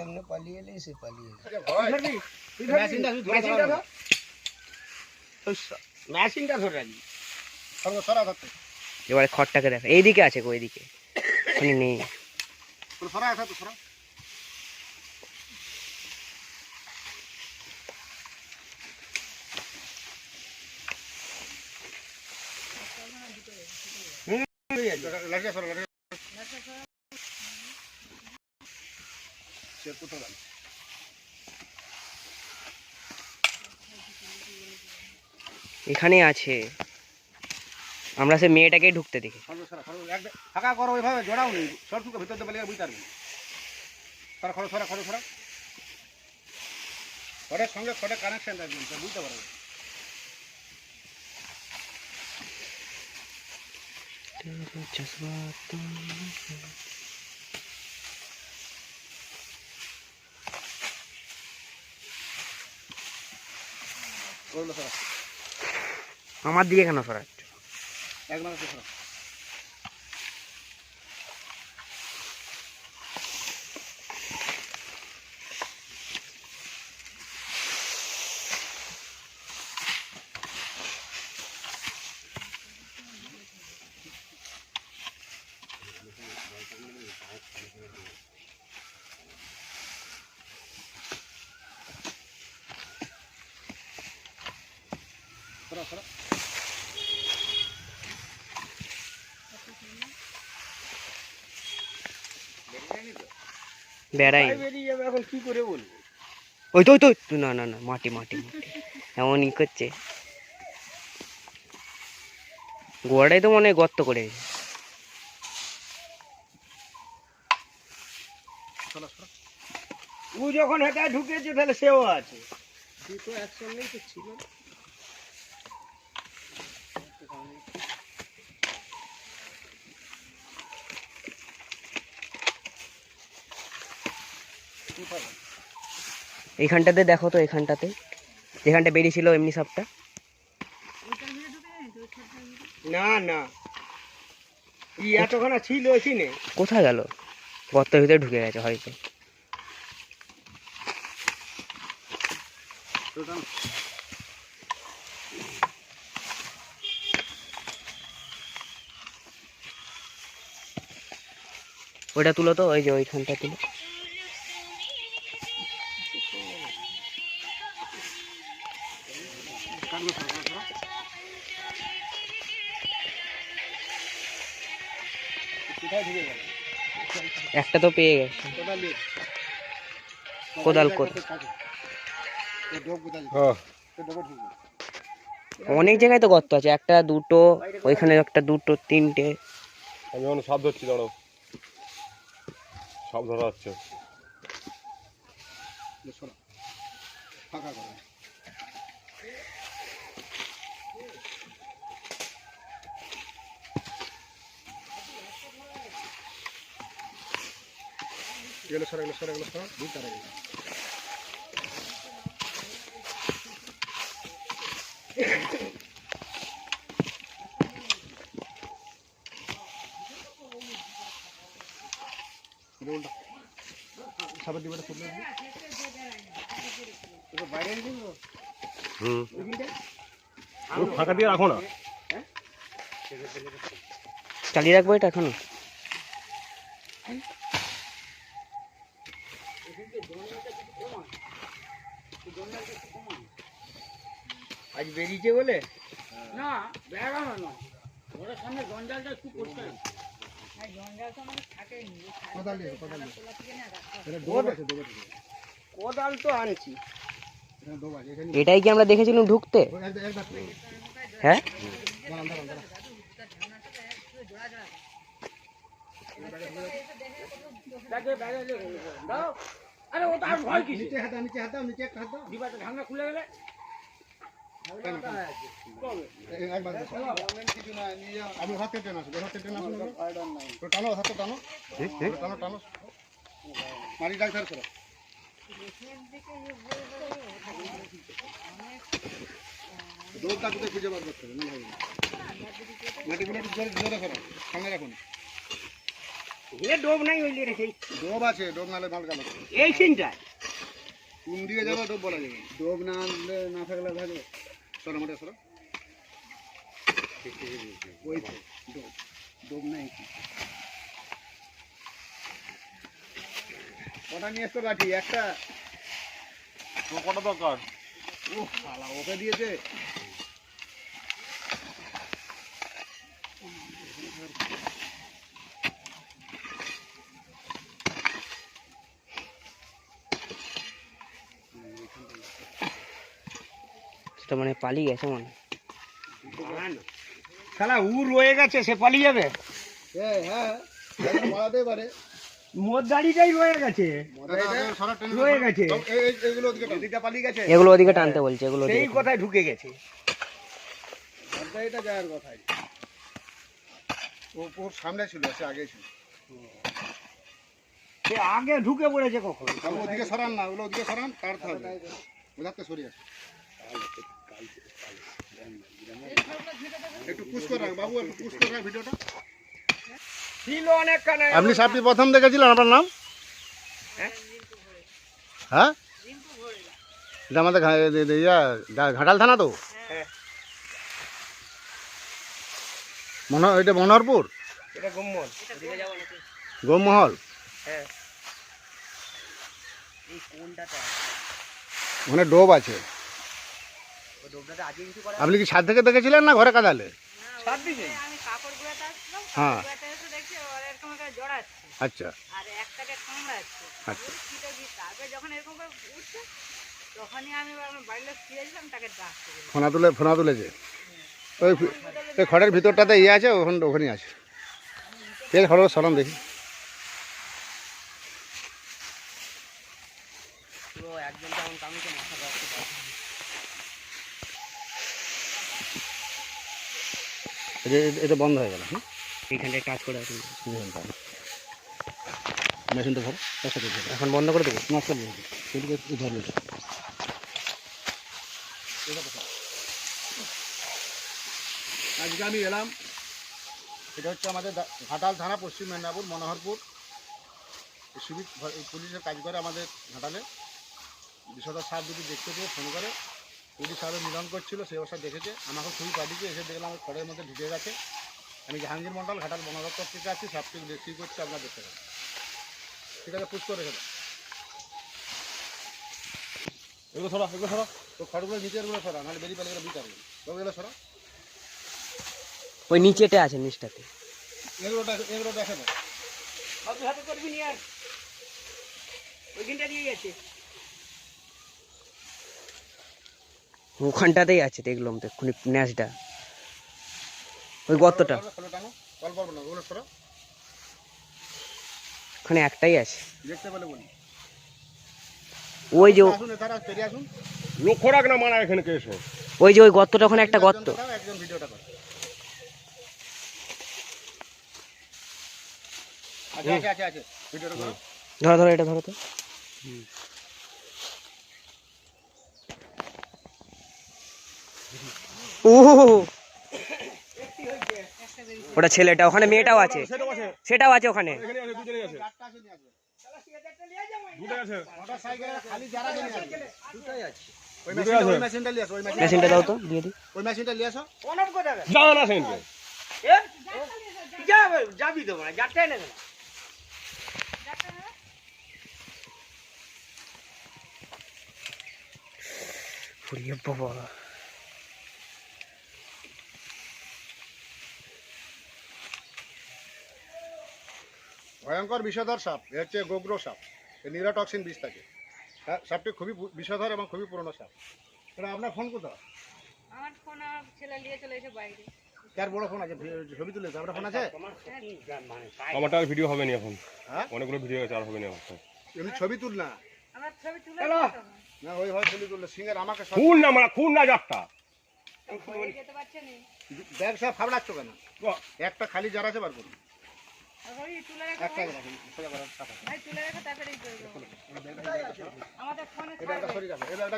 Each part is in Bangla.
এমনি পালিয়ে এলে সে পালিয়ে। মেশিনটা ধরে। রাখি ধরতে। এবারে খড়টাকে দেখ এইদিকে আছে গো এইদিকে। নেই। সরা। গেল এখানে আছে। আমরা সে মেয়েটাকেই ঢুকতে দেখি। ফাঁকা করো ওইভাবে জোড়াও নেই। সর টুকে ভিতর বেরিয়ে বুঝতে পারবি। সরা খরো সরা খরো সরা। খড়ের সঙ্গে খড়ের কানেকশন রাখবেন বুঝতে পারবে। ওগুলো সরা আমার দিকে কেন সরাচ্ছ? এক মানুষ বেড়াই। এখন কি করে বলব? ওই তো ওই তো না না না মাটি মাটি এমনই করছে। গোড়াটাই তো মনে হয় গর্ত করে। দিয়েছে। সরা সরা ও যখন হেঁটে ঢুকেছে তাহলে সেও আছে। দুটো একসঙ্গেই তো ছিল এইখানটাতে দেখো তো এখানটাতে। যেখানটা বেরিয়েছিল এমনি সাপটা না না। এতখানা ছিল এখানে। কোথায় গেল? গর্তের ভিতরে ঢুকে গেছে হয়তো। ওটা ওইটা তুলো তো ওই যে ওইখানটা তুলো। একটা তো পেয়ে গেছে। কোদাল কোদাল হ্যাঁ। অনেক জায়গায় তো গর্ত আছে একটা দুটো ওইখানে একটা দুটো তিনটে। আমি এখন সাপ ধরছি দাঁড়াও। সব ধরা হচ্ছে। ফাঁকা করো। এগুলো সরা এগুলো সরা এগুলো সরা তারা খুললে বাইরে হুম। ফাঁকা দিয়ে রাখো না। চালিয়ে রাখব এটা এখনও? আজ বেরিয়েছে বলে? কোদাল দিয়ে কোদাল দিয়ে। এটা ডোব আছে ডোবে কোদাল তো আনছি। এটাই কি আমরা দেখেছিলাম ঢুকতে? হ্যাঁ? আরে ও তার ভয় কি নিচে হাত নিচে হাত নিচে একটা হাত ডিবাটা ঢাকনা খুলে গেলে। আমি হাতে টেনে আসব হাতে টেনে আসুন টানো হাতে টানো তো টানো টানো মারি ডাক্তার করো দৌড়টা কোথায় খুঁজে বার করতে হবে মাটিগুলো একটু জোরে জোরে করো সামনে রাখুন এ ডোব নাই ওই রেখে ডোব আছে ডোব নালে মাল গেল এই সিনটায়। কোন দিকে যাবে ডোব বলা যাবে। ডোব না আনলে না থাকলে থাকবে সরো মোটে সরো ওই তো ডোব ডোব নাই। কটা নিয়ে এসছো লাঠি একটা? কটা দরকার। ও শালা ওকে দিয়েছে। সেটা মানে পালিয়ে গেছে মানে শালা উ রয়ে গেছে সে পালিয়ে যাবে? হ্যাঁ হ্যাঁ পারে। মোর রয়ে গেছে। রয়ে গেছে। এগুলো ওদিকে পালিয়ে গেছে? এগুলো ওদিকে টানতে বলছে এগুলো সেই ওদিকে কথায় ঢুকে গেছে। এটা যাওয়ার কথাই ও ওর সামনে ছিল সে আগে ছিল। সে আগে ঢুকে পড়েছে কখন? ওদিকে সরান না ওগুলো ওদিকে সরান হবে ওদাতে সরিয়ে আপনি সাপটি প্রথম দেখেছিলেন আপনার নাম? হ্যাঁ? হ্যাঁ? এটা আমাদের ইয়া ঘাটাল থানা তো? হ্যাঁ। মনো এটা মনোহরপুর? গোমহল? হ্যাঁ। ওখানে ডোব আছে। আপনি কি ছাদ থেকে দেখেছিলেন না ঘরে কাদালে? হ্যাঁ। কাপড় গুঁড়াতে এসে দেখছি ওরা এরকম করে জড়াচ্ছে। আচ্ছা। আচ্ছা। ফোনা তুলে ফোনা তুলেছে? ওই ওই খড়ের ভিতরটাতে ইয়ে আছে ওখানে ওখানেই আছে। ঠিক আছে খড়ের সরম দেখি তেমন মাথা এটা বন্ধ হয়ে গেল হ্যাঁ এইখানটায় কাজ করে আছে। মেশিনটা ধরো সাথে এখন বন্ধ করে দেবো? নষ্ট করে দিও সেদিকে একটু ধরলে আজকে আমি এলাম। এটা হচ্ছে আমাদের ঘাটাল থানা পশ্চিম মেদিনীপুর মনোহরপুর। সিভিক এই পুলিশের কাজ করে আমাদের ঘাটালে। বিষধর সাপ দুটি দেখতে পেয়ে ফোন করে। পুলিশ সাহেবের মিলন করছিল সেই অবস্থা দেখেছে। আমাকে খুবই পাঠিয়েছে এসে দেখলাম আমার খড়ের মধ্যে ঢুকে গেছে। আমি জাহাঙ্গীর মন্ডল ঘাটাল বন দপ্তর থেকে আছি সাপটি দেখি করছে আপনার দেখতে পাবেন ঠিক আছে রেখে দাও এগুলো সরা এগুলো সরা। তো খড়গুলো নিচেরগুলো সরা নাহলে বেরিয়ে পেলে বিট আসবে ওগুলো সরা। ওই নিচেটা আছে নিচটাতে। এগুলো দেখে এগুলো দেখে দাও হাতে করবি নি আর ওইখানটা দিয়ে গেছে। ওখানটাতেই আছে দেখলাম তো এক্ষুনি ন্যাচটা ওই গর্তটা ওখানে একটাই আছে ওই যে রাখ না মানা এখানে এসে ওই যে ওই গর্তটা ওখানে একটা গর্ত আচ্ছা ধরো ধরো এটা ধরো তো ও ওটা ছেলেটা ওখানে মেয়েটাও আছে। সেটাও আছে ওখানে। ওই মেশিনটা আছে। ওই মেশিনটা নিয়ে আসো দাও তো দিয়ে দিই। ওই মেশিনটা নিয়ে যাবি মানে নেবে না বাবা। ভয়ঙ্কর বিষধর সাপ এ হচ্ছে গোগ্র সাপ এর নিউরোটক্সিন বিষ থাকে। হ্যাঁ সাপটি খুবই বিষধর এবং খুবই পুরনো সাপ। এটা আপনার ফোন কোথাও আমার ফোন ছেলে নিয়ে চলে এসে বাইরে। কার বড় ফোন আছে? ছবি তুলেছে আপনার ফোন আছে? আমারটা ভিডিও হবে না এখন। হ্যাঁ? অনেকগুলো ভিডিও আছে আর হবে না আমার এমনি ছবি তুল না। আমার ছবি তুলে। না ওই হয় ছবি তুললে সিঙ্গের আমাকে খুন না মারা খুন না যাত্রা বাইরে যেতে পারছে না? ব্যাগ ফাবড়াচ্ছ কেন? একটা খালি যারা আছে বার করুন।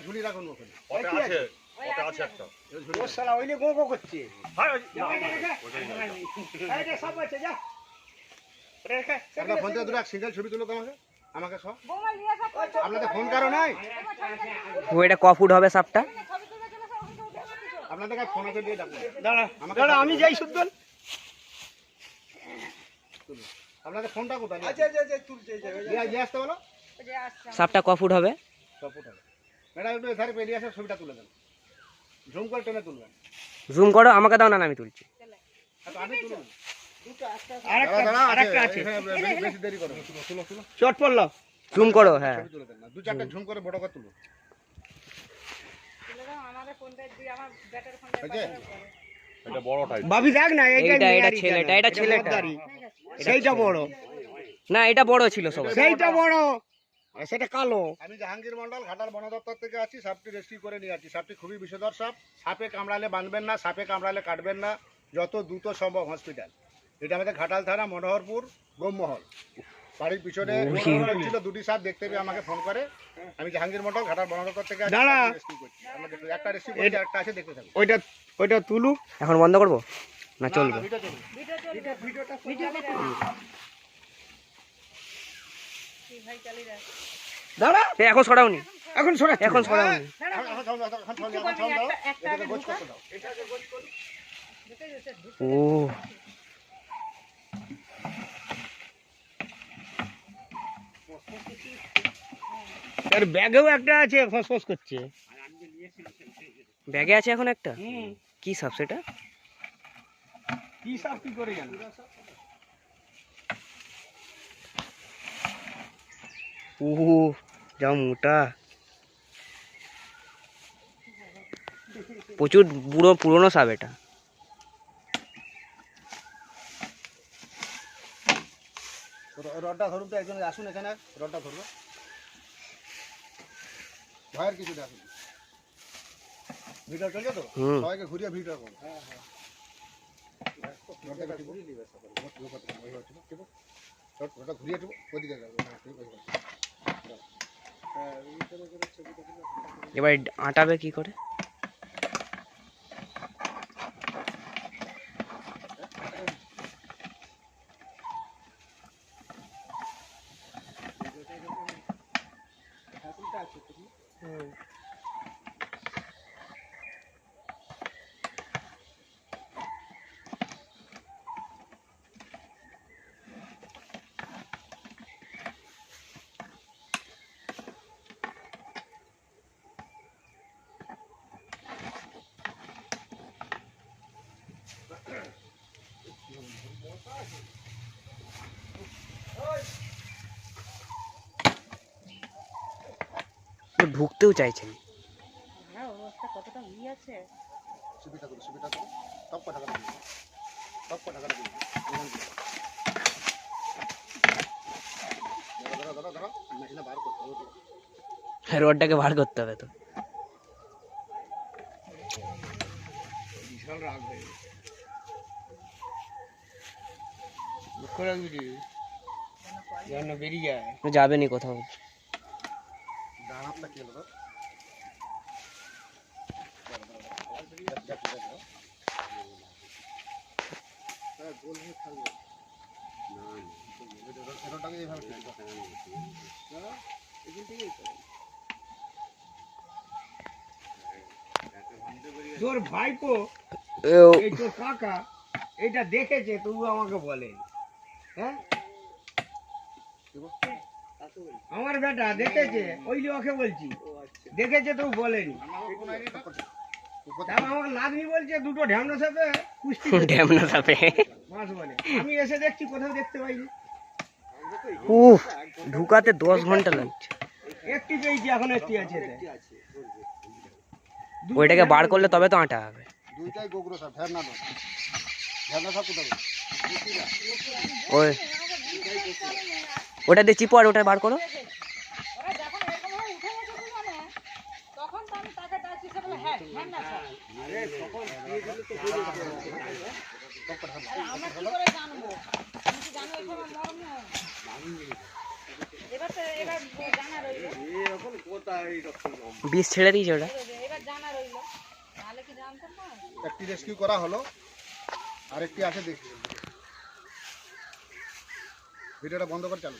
ঝুলি রাখুন ওখানে। ওটা আছে ওই ওটা আছে আছে। একটা। এটা ঝুলি ও শালা ওইলে গো গো করছে। যা, ওইটা রেখে। এই যে সব আছে যা। আপনার ফোন থেকে দুটো সিঙ্গেল ছবি তুলো তো আমাকে আমাকে সব। বৌমা নিয়ে আসা করছ। আপনাদের ফোন কারও নাই? এটা ক ফুট হবে সাপটা? আপনাদের কাছে ফোন আছে দিয়ে দাঁড়া আমি যাই শুদ্ধ আপনাদের ফোনটা কোথায় আচ্ছা আচ্ছা আচ্ছা তুলছে জায়গায়। দিয়ে দিয়ে আসতে বলো। সাপটা ক ফুট হবে? ফুট হবে। ম্যাডাম একটু এধারে পেরিয়ে আসে ছবিটা তুলে দেন। ঝুম করে টেনে তুলবেন। জুম করো আমাকে দাও না না আমি তুলছি। আচ্ছা, আমি তুলুন চট পড়ল জুম করো হ্যাঁ। ছবি তুলে দেন না। দু চারটা ঝুম করে বড় করে তুলো। আমাদের ফোনটা দিয়ে আমার ব্যাটার ফোনটা? এটা বড় টাইপ ভাবি দেখ না এইটা এটা ছেলেটা, এটা ছেলেটা। সেইটা বড়। না এটা বড় ছিল সবাই। সেইটা বড়। সেটা কালো। আমি জাহাঙ্গীর মন্ডল ঘাটাল বন দপ্তর থেকে আছি সাপটি রেস্কিউ করে নিয়ে আছি সাপটি খুবই বিষধর সাপ। সাপে কামড়ালে বাঁধবেন না সাপে কামড়ালে কাটবেন না যত দ্রুত সম্ভব হসপিটাল এটা আমাদের ঘাটাল থানা মনোহরপুর গোমমহল বাড়ির পিছনে ছিল দুটি সাপ দেখতে পেয়ে আমাকে ফোন করে। আমি জাহাঙ্গীর মন্ডল ঘাটাল বন দপ্তর থেকে। করছি। একটা রেস্কিউ করছি একটা আছে দেখতে থাকুন। ওইটা ওইটা তুলু এখন বন্ধ করব? না চলবে? দাঁড়া। এখন সরাওনি। এখন সরা এখন সরাওনি। ও। ব্যাগেও একটা আছে ফসফস করছে। ব্যাগে আছে এখন একটা? হুম। কি সাপ সেটা? কি সাপ কি করে জানো ও যা মোটা। প্রচুর বুড়ো পুরনো সাপ এটা। র- রডটা ধরুন তো একজন আসুন এখানে রডটা ধরবো। ভয়ের কিছু আসুন ভিডিও চলছে তো? হুম। সবাইকে ঘুরিয়ে ভিডিও করো। রড- রডটা ঘুরিয়ে হ্যাঁ, ঠিক এবার আটাবে কি করে? ও ঢুকতেও চাইছে না হ্যাঁ অবস্থা কতটা ই আছে সুবিধা করো, সুবিধা করো। সব কটা করে দিও। সব কটা করে দিও। এখান থেকে। ধরো, ধরো, ধরো, ধরো। মেশিনে বার করতে হবে। হ্যাঁ, রডটাকে বার করতে হবে। তো। বিশাল রাগ হয়ে গেছে। লক্ষ্য রাখবি রে। যেন বেরিয়ে যায়। যাবে নি কোথাও। তোর? ভাইপো এই তোর কাকা এটা দেখেছে তবু আমাকে বলে। হ্যাঁ? আমার বেটা দেখেছে ওই যে ওকে বলছি। দেখেছে তো বলেনি। আমার কোনো idea নেই। উপর তারপর আমার নাতনি বলছে দুটো ঢ্যামনা সাপে কুস্তি করছে। ড্যামনা সাপে মাছ বলে। আমি এসে দেখছি কোথাও দেখতে পাইনি। উফ ঢুকাতে দশ ঘণ্টা লাগছে। একটি পেয়েছি এখন একটি আছে। এতে। দুটো ওইটাকে বার ঢ্যামনা করলে তবে তো আটা হবে। দুইটাই গোগ্রো সাপ ভ্যাবনা দশ ভ্যাবনা সাপ কোথায়? ওই। ওটা দিয়ে চিপো আর ওটা বার করো। বিষ ছেড়ে দিয়েছে ওটা। একটি রেস্কিউ করা হলো। আরেকটি আছে দেখি। ভিডিওটা বন্ধ করে চালু।